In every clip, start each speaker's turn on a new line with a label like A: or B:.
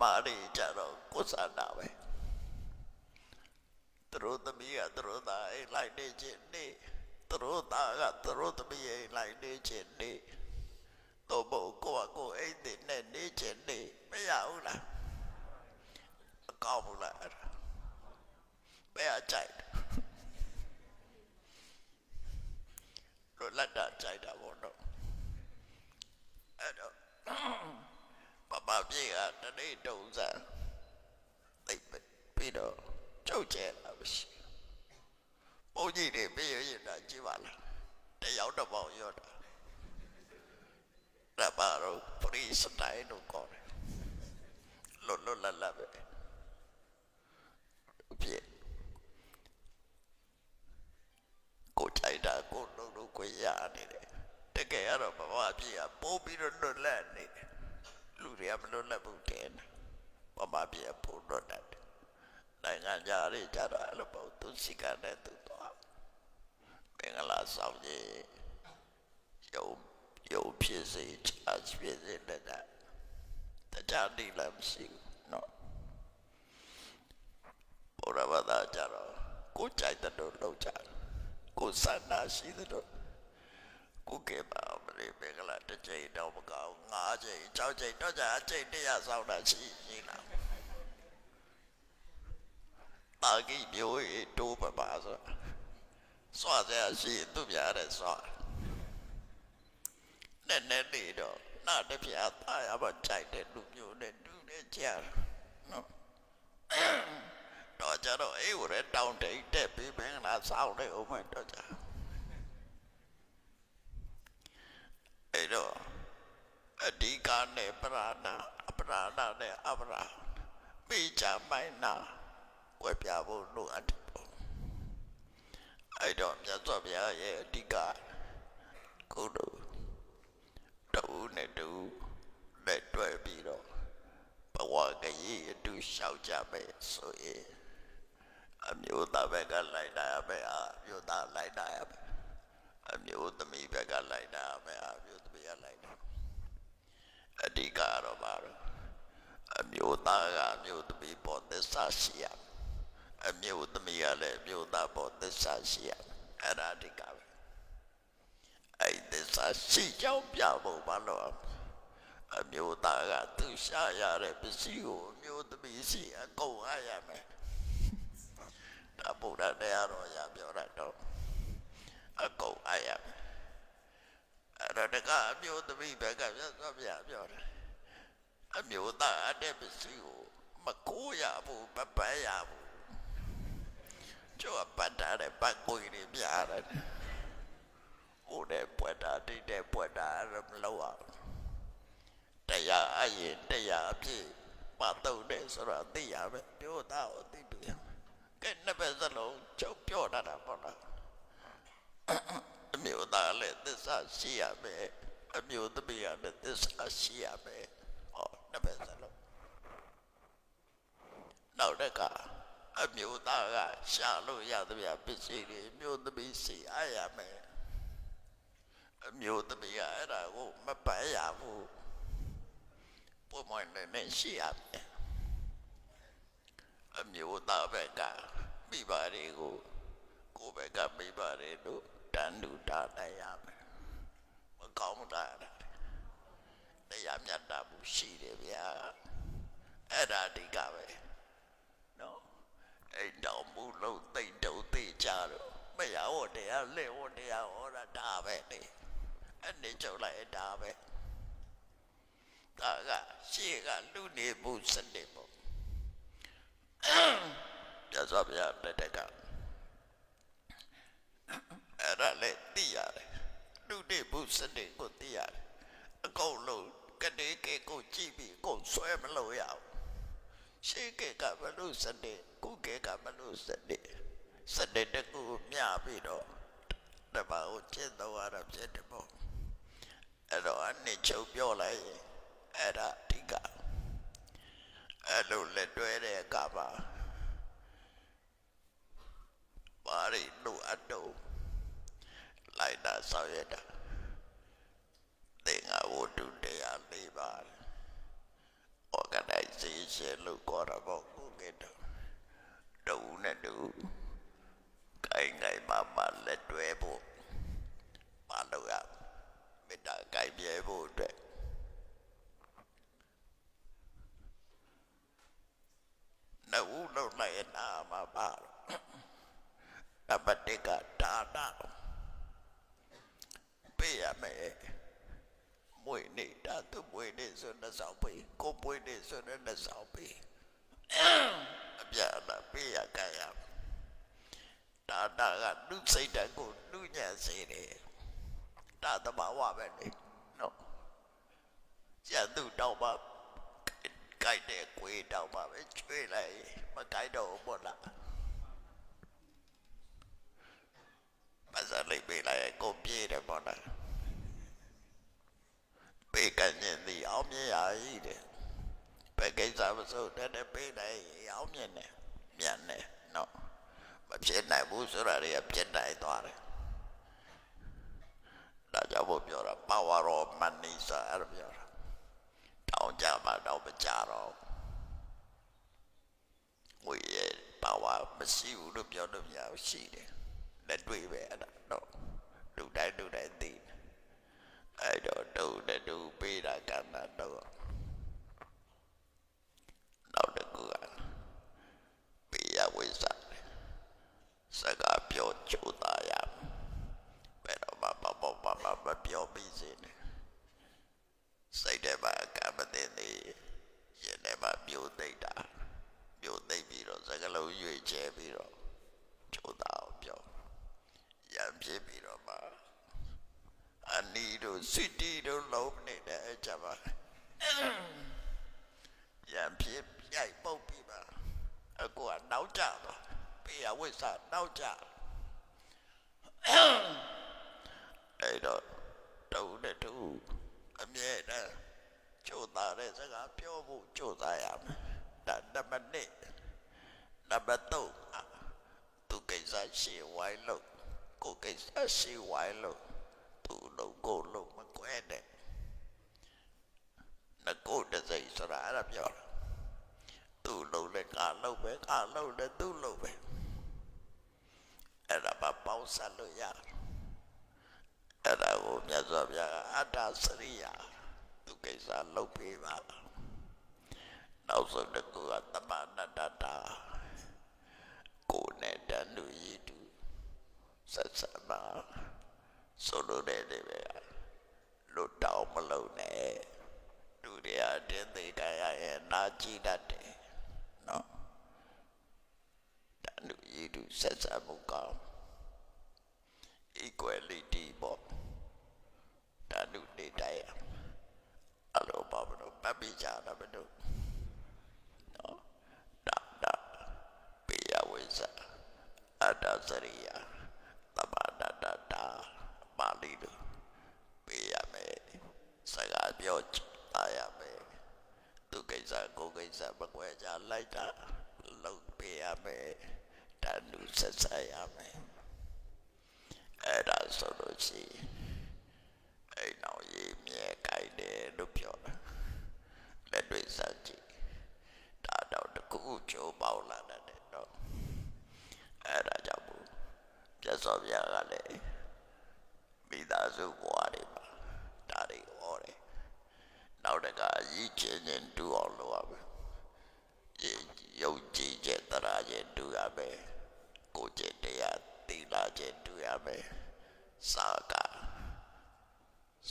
A: မာတွေကြတော့ကိုယ်စားတာပဲသူတို့သမီးကသူတို့သားအိမ်လိုက်နေခြင်းနေသူတို့သားကသူတို့သမီးအိမ်လိုက်နေခြင်းနေတော့ဘုကိုကကိုအိမ်တင်နဲ့နေခြင်းနေမရဘူးလားအကောင်းဘူးလားအဲ့ဒါဘယ်အကြိုက်လို့လက်တာကြိုက်တာပေါ့နော်အဲ့တော့ ပပပြေကတနေ့တုံးစားသိပ်ပြီးတော့ကြုတ်ကျဲလာမရှိဘုန်းကြီးတွေပြေးရတာကြည့်ပါလားတယောက်တစ်ပေါင်ရောတာရပါတော့ပရိစတိုင်းလို့ခေါ်တယ်လွတ်လွတ်လပ်လပ်ပဲပြေကိုကြိုက်တာကိုလုံးလုံးကိုရနေတယ်တကယ်ကတော့ဘဝပြေကပိုးပြီးတော့လွတ်လပ်နေတယ် လူတွေကမလွတ်လပ်ဘူးတဲ့ပမပြေဖို့လွတ်တတ်တယ်နိုင်ငံခြားတွေကြတော့အဲ့လိုပေါ့သူစီကတဲ့သူတော့မင်္ဂလာဆောင်ကြီးရုံရုံဖြစ်စေချာဖြစ်စေတဲ့ကတခြားဒီလည်းမရှိဘူးနော်ဘောရဘာသာကြတော့ကိုကြိုက်တဲ့လို့လုပ်ကြတယ်ကိုစန္ဒရှိတဲ့လို့ကိုကဲပါ မလေးမင်္ဂလာတစ်ချိန်တော့မကောင်းငါးချိန်၆ချိန်တော့ကြာအချိန်တရားဆောင်တာရှိရှိလားတာကြီးမျိုးရေတိုးပပါဆိုစွာစရာရှိရင်သူပြရတယ်စွာနဲ့နဲ့နေတော့နာတပြားသားရပါကြိုက်တဲ့လူမျိုးနဲ့တူနေကြတယ်နော်တော့ကြတော့အေးဝရတောင်းတိတ်တက်ပြီးမင်္ဂလာဆောင်တဲ့ဥမဲ့တော့ကြာ တော့အဓိကနဲ့ပရဏအပရဏနဲ့အပရာမိချမိုင်းနာဝယ်ပြဖို့လိုအပ်တယ်ပေါ့အဲ့တော့မြတ်စွာဘုရားရဲ့အဓိကကုသိုလ်တူနဲ့တူလက်တွဲပြီးတော့ဘဝကကြီးအတူရှောက်ကြမယ်ဆိုရင်အမျိုးသားဘက်ကလိုက်တာရမယ်အမျိုးသားလိုက်တာရမယ် အမျိုးသမီးဘက်ကလိုက်တာမယ်အမျိုးသမီးကလိုက်တာအဓိကကတော့ပါတော့အမျိုးသားကအမျိုးသမီးပေါ်သစ္စာရှိရမယ်အမျိုးသမီးကလည်းအမျိုးသားပေါ်သစ္စာရှိရမယ်အဲ့ဒါအဓိကပဲအဲ့ဒီသစ္စာရှိကြောင်းပြဖို့ဘာလို့အမျိုးသားကသူရှာရတဲ့ပစ္စည်းကိုအမျိုးသမီးရှိအကုန်အားရမယ်ဒါဗုဒ္ဓတရားတော်ရပြောတာတော့ အကုန်အားရမယ်အဲ့တော့တကအမျိုးသမီးဘက်ကပြတ်သွားပြပြောတယ်အမျိုးသားအတဲ့ပစ္စည်းကိုမကိုးရဘူးမပန်းရဘူးကျော်ပတ်တာတဲ့ပတ်ကိုယ်တွေပြရတယ်ဟိုတဲ့ပွက်တာတိတ်တဲ့ပွက်တာအဲ့လိုမလုပ်အောင်တရားအရင်တရားအပြည့်ပတ်တော့တယ်ဆိုတော့သိရမယ်ပြောသားကိုသိပြီကဲနှစ်ဘက်စလုံးချုပ်ပြောတာတာပေါ့လားအမျိုးသား လည်းသစ္စာရှိရမယ်အမျိုးသမီးကလည်းသစ္စာရှိရမယ်ဟောနှစ်ပဲစလုံးနောက်တစ်ခါအမျိုးသားကရှာလို့ရသမျှပစ္စည်းတွေအမျိုးသမီးစီအားရမယ်အမျိုးသမီးကအဲ့ဒါကိုမပန်းရဘူးပုံမှန်နဲ့နဲ့ရှိရမယ်အမျိုးသားဘက်ကမိဘတွေကိုကိုယ်ဘက်ကမိပါတယ်လို့ တန်တူတာလိုက်ရမယ်မကောင်းတာတရားမြတ်တာမှုရှိတယ်ဗျာအဲ့ဒါအဓိကပဲနော်အဲ့တော့မူလို့သိမ့်တုံသိကြတော့မရဟောတရားလက်ဟောတရားဟောတာဒါပဲလေအဲ့ဒီချုပ်လိုက်ဒါပဲဒါကရှေ့ကလူနေမှုစနစ်ပေါ့ပြတ်သွားဗျာလက်တက်က အဲ့ဒါလည်းသိရတယ်လူတွေဘုစနေကိုသိရတယ်အကုန်လုံးကနေကေကိုကြည့်ပြီးကိုဆွဲမလို့ရအောင်ရှေးကေကဘလို့စနေကုကေကဘလို့စနေစနေတကူမြပြီးတော့တပါကိုကျင့်တော်ရတာဖြစ်တယ်ပေါ့အဲ့တော့အနစ်ချုပ်ပြောလိုက်ရင်အဲ့ဒါအဓိကအဲ့လိုလက်တွဲတဲ့အခါမှာဘာတွေလိုအပ်တော့ လိုက်တာဆောင်ရတာသင်္ဃဝတ္ထုတရား၄ပါး organization ရှင်လို့ခေါ်တာပေါ့ကိုကဲတော့တူနဲ့တူကိုင်ကိုင်မမလက်တွဲဖို့မလုပ်ရမေတ္တာကိုင်ပြဲဖို့အတွက်နှုတ်လုံးလိုက်ရနာမှာပါအပတိကဒါနာ ပေးရမယ်မွေနေတာသူမွေနေဆိုတဲ့ဆောင်ပေးကိုမွေနေဆိုတဲ့ဆောင်ပေးအပြာလာပေးရကြရဒါနာကလူစိတ်တကိုလူညံ့စေတယ်ဒါသဘာဝပဲလေနော်ကျန်သူတော့ပါကြိုက်တဲ့ကိုယ်တော့ပါပဲချွေးလိုက်မကြိုက်တော့ဘူးလားပါစ လိုက်ပေးလိုက်ကိုပြေးတယ်ပေါ့လားပေးကညင်ဒီအောင်မြင်ရည်တဲ့ဘယ်ကိစ္စမစိုးတဲ့ပေးလိုက်အောင်မြင်တယ်မြန်တယ်နော်မဖြစ်နိုင်ဘူးဆိုတာတွေကဖြစ်နိုင်သွားတယ်ဒါကြောင့်ဘုပြောတာ power of money ဆိုအဲ့လိုပြောတာတောင်းကြမှာတော့မကြတော့ငွေရဲ့ power မရှိဘူးလို့ပြောလို့မရဘူးရှိတယ်လက်တွေ့ပဲအဲ့ဒါ တော့လူတိုင်းလူတိုင်းသိတယ်အဲ့တော့တူတဲ့တူပေးတာကံတာတော့နောက်တစ်ခုကပေးရဝိစားတယ်စကားပြောကြိုးသားရဘယ်တော့မှမပေါ်မမမပြောပြီးစေနဲ့စိတ်ထဲမှာကံမသိသေးရင်ထဲမှာမျိုးသိတာမျိုးသိပြီးတော့စကားလုံးရွေချဲပြီးတော့ကြိုးသားအောင်ပြောရံဖြစ်ပြီးတော့မှအ နီတို့စီတီတို့လုံးနေတဲ့အကြပါရံဖြစ်ရိုက်ပုတ်ပြီးပါအကူကနောက်ကြတော့ပေးရဝိစာနောက်ကြအဲ့တော့တူတဲ့တူအမြဲတမ်းကြိုးသားတဲ့စကားပြောဖို့ကြိုးစားရမယ်ဒါနံပါတ်1နံပါတ်3သူကိစ္စရှေ့ဝိုင်းလို့ကိုကိစ္စရှေ့ဝိုင်းလို့သူလုံးကိုလုံး မကွဲတဲ့ငကိုတစိဆိုတာအဲ့ဒါပြောတာသူလုံးလည်းကလုံးပဲကလုံးလည်းသူလုံးပဲအဲ့ဒါပါပေါင်းဆက်လို့ရတယ်အဲ့ဒါကိုမြတ်စွာဘုရားကအတ္တစရိယာသူကိစ္စလုပ်ပေးပါနောက်ဆုံးတစ်ခုကသမဏတ္တာကိုယ်နဲ့တန်လူရည်တူဆက်ဆက်ပါဆိုလိုတဲ့တွေပဲလွတ်တောင်းမလုံးနဲ့လူတွေအတင်းသေးကြရရဲ့နာ ကြည့်တတ်တယ်နော်တန်လူရည်တူဆက်ဆက်မှုကောင်း equality ပေါ့တန်လူနေတိုင်းအလိုပါဘလို့ပတ်ပြီးကြတာဘလို့နော်ဒါဒါပေယဝိဇ္ဇာအတ္တစရိယသမဏတတာပါဠိလိုပေးရမယ်စကားပြောချအားရမယ် သူကိစ္စကိုယ်ကိစ္စမကွဲကြလိုက်တာလုပ်ပေးရမယ်တန်လူဆက်ဆက်ရမယ်အဲ့ဒါဆိုလို့ရှိရင်အဲ့နောက်ရေးမြဲကြိုက်တယ်လို့ပြောတာလက်တွေ့စကြည့်ဒါတော့တကူချိုးပေါလာတဲ့တော့အဲ့ဒါကြောင့်ဘုပြတ်စော်ပြားကလည်းမိသားစုဘဝတွေမှာဒါတွေဟောတယ် နောက်တကအကြီးချင်းချင်းတူအောင်လုပ်ရမယ်ယုံကြည်ချက်တရားချင်းတူရမယ်ကိုယ်ကျင့်တရားသီလချင်းတူရမယ်စာက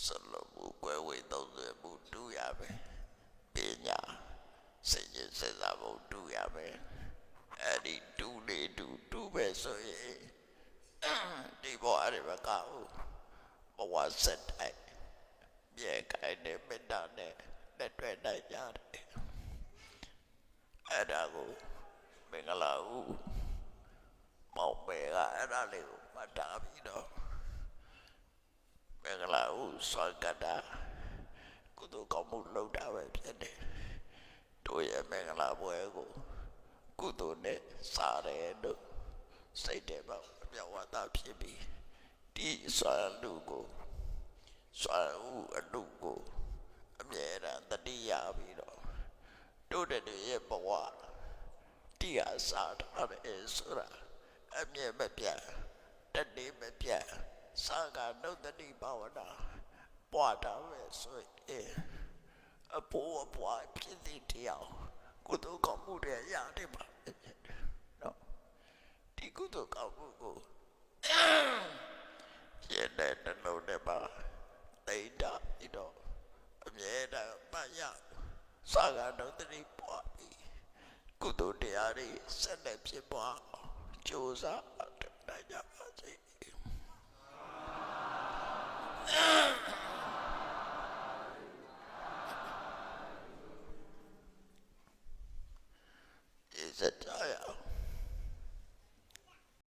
A: စလုံးဘူးကွယ်ဝေသုံးဆွဲမှုတူရမယ်ပညာစိတ်ချင်းစေစားမှုတူရမယ်အဲ့ဒီတူနေတူတူပဲဆိုရင်ဒီဘောအဲ့ဒီဘကဟုတ်ဘဝစက်တိုင်း မြေကိုင်းနဲ့မေတ္တာနဲ့လက်တွေ့နိုင်ကြတယ်အဲ့ဒါကိုမင်္ဂလာဦးမောင်ပေကအဲ့ဒါလေးကိုမှတ်ထားပြီးတော့မင်္ဂလာဦးစွာကတာကုသိုလ်ကောင်းမှုလုပ်တာပဲဖြစ်တယ်တို့ရဲ့မင်္ဂလာပွဲကိုကုသိုလ်နဲ့စားတယ်လို့စိတ်ထဲမှာအပြောင်းဝတာဖြစ်ပြီးဒီစွာလူကို စွာဦးအလူကိုအမြဲတမ်းတတိယပြီးတော့တို့တို့တဲ့ရဲ့ဘဝတရားစားထားတယ်ဆိုတာအမြဲမပြတ်တနေ့မပြတ်စာကနုတ္တိဘာဝနာပွားတာပဲဆိုရင်အဖို့အပွားဖြစ်တဲ့တရားကုသိုလ်ကောင်းမှုတွေရတယ်ပါနော်ဒီကုသိုလ်ကောင်းမှုကိုရဲ့တဲ့နှလုံးထဲမှာ တိတ်တာပြီးတော့အမြဲတမ်းပတ်ရစကားတော့တတိပွားပြီးကုသိုလ်တရားတွေဆက်လက်ဖြစ်ပွားကြိုးစားအထောက်အကြပါစေ Ah!